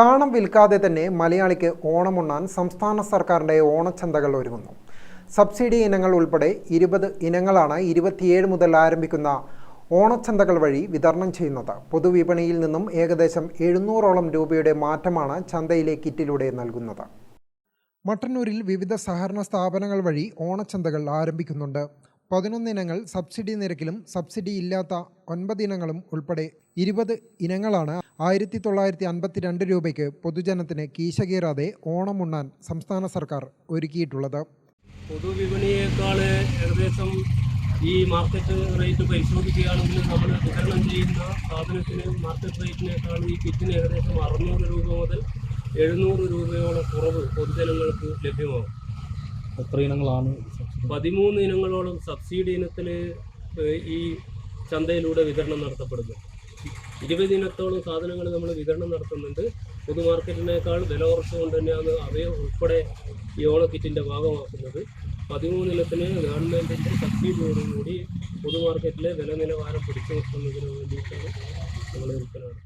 കാണം വിൽക്കാതെ തന്നെ മലയാളിക്ക് ഓണമുണ്ണാൻ സംസ്ഥാന സർക്കാരിന്റെ ഓണച്ചന്തകൾ ഒരുങ്ങുന്നു. സബ്സിഡി ഇനങ്ങൾ ഉൾപ്പെടെ ഇരുപത് ഇനങ്ങളാണ് ഇരുപത്തിയേഴ് മുതൽ ആരംഭിക്കുന്ന ഓണച്ചന്തകൾ വഴി വിതരണം ചെയ്യുന്നത്. പൊതുവിപണിയിൽ നിന്നും ഏകദേശം എഴുന്നൂറോളം രൂപയുടെ മാറ്റമാണ് ചന്തയിലെ കിറ്റിലൂടെ നൽകുന്നത്. മട്ടന്നൂരിൽ വിവിധ സഹകരണ സ്ഥാപനങ്ങൾ വഴി ഓണച്ചന്തകൾ ആരംഭിക്കുന്നുണ്ട്. പതിനൊന്ന് ഇനങ്ങൾ സബ്സിഡി നിരക്കിലും സബ്സിഡി ഇല്ലാത്ത ഒൻപത് ഇനങ്ങളും ഉൾപ്പെടെ ഇരുപത് ഇനങ്ങളാണ് ആയിരത്തി തൊള്ളായിരത്തി അൻപത്തിരണ്ട് രൂപയ്ക്ക് പൊതുജനത്തിന് കീശ കീറാതെ ഓണം ഉണ്ണാൻ സംസ്ഥാന സർക്കാർ ഒരുക്കിയിട്ടുള്ളത്. പൊതുവിപണിയേക്കാൾ ഏകദേശം ഈ മാർക്കറ്റ് റേറ്റ് പരിശോധിക്കുകയാണെങ്കിൽ നമ്മൾ വിതരണം ചെയ്യുന്ന സാധനത്തിന് മാർക്കറ്റ് റേറ്റിനേക്കാൾ ഈ കിറ്റിന് ഏകദേശം അറുന്നൂറ് രൂപ മുതൽ എഴുന്നൂറ് രൂപയോളം കുറവ് പൊതുജനങ്ങൾക്ക് ലഭ്യമാകും. എത്ര ഇനങ്ങളാണ്? പതിമൂന്ന് ഇനങ്ങളോളം സബ്സിഡി ഇനത്തിൽ ഈ ചന്തയിലൂടെ വിതരണം നടത്തപ്പെടുന്നു. ഇരുപത് ഇനത്തോളം സാധനങ്ങൾ നമ്മൾ വിതരണം നടത്തുന്നുണ്ട്. പൊതു മാർക്കറ്റിനേക്കാൾ വില കുറച്ചുകൊണ്ട് തന്നെയാണ് അവയെ ഉൾപ്പെടെ ഈ ഓണക്കിറ്റിന്റെ ഭാഗമാക്കുന്നത്. പതിമൂന്ന് ഇനത്തിന് ഗവൺമെന്റിന്റെ സബ്സിഡിയോടുകൂടി പൊതു മാർക്കറ്റിലെ വില നിലവാരം പിടിച്ചു നിർത്തുന്നതിന് വേണ്ടിയിട്ടാണ് നമ്മൾ വിൽപ്പന നടത്തുന്നത്.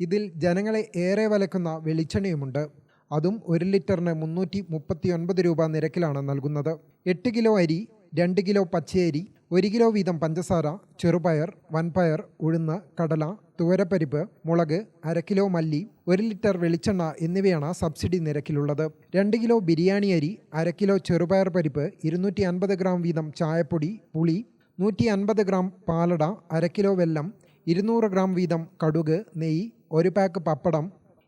ഇതിൽ ജനങ്ങളെ ഏറെ വലക്കുന്ന വെളിച്ചെണ്ണയുമുണ്ട്. അതും ഒരു ലിറ്ററിന് മുന്നൂറ്റി മുപ്പത്തി ഒൻപത് രൂപ നിരക്കിലാണ് നൽകുന്നത്. എട്ട് കിലോ അരി രണ്ട് കിലോ പച്ചയരി ഒരു കിലോ വീതം പഞ്ചസാര ചെറുപയർ വൻപയർ ഉഴുന്ന് കടല തുവരപ്പരിപ്പ് മുളക് അര കിലോ മല്ലി ഒരു ലിറ്റർ വെളിച്ചെണ്ണ എന്നിവയാണ് സബ്സിഡി നിരക്കിലുള്ളത്. രണ്ട് കിലോ ബിരിയാണി അരി അര കിലോ ചെറുപയർ പരിപ്പ് ഇരുന്നൂറ്റി അൻപത് ഗ്രാം വീതം ചായപ്പൊടി പുളി നൂറ്റി അൻപത് ഗ്രാം പാലട അര കിലോ വെല്ലം ഇരുന്നൂറ് ഗ്രാം വീതം കടുക് നെയ്യ് ഒരു പാക്ക് പപ്പടം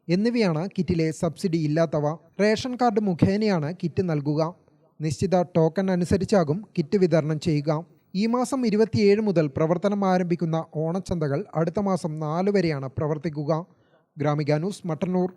എന്നിവയാണ് കിറ്റിലെ സബ്സിഡി ഇല്ലാത്തവ. റേഷൻ കാർഡ് മുഖേനയാണ് കിറ്റ് നൽകുക. നിശ്ചിത ടോക്കൺ അനുസരിച്ചാകും കിറ്റ് വിതരണം ചെയ്യുക. ഈ മാസം ഇരുപത്തിയേഴ് മുതൽ പ്രവർത്തനം ആരംഭിക്കുന്ന ഓണച്ചന്തകൾ അടുത്ത മാസം നാല് വരെയാണ് പ്രവർത്തിക്കുക. ഗ്രാമിക ന്യൂസ് മട്ടന്നൂർ.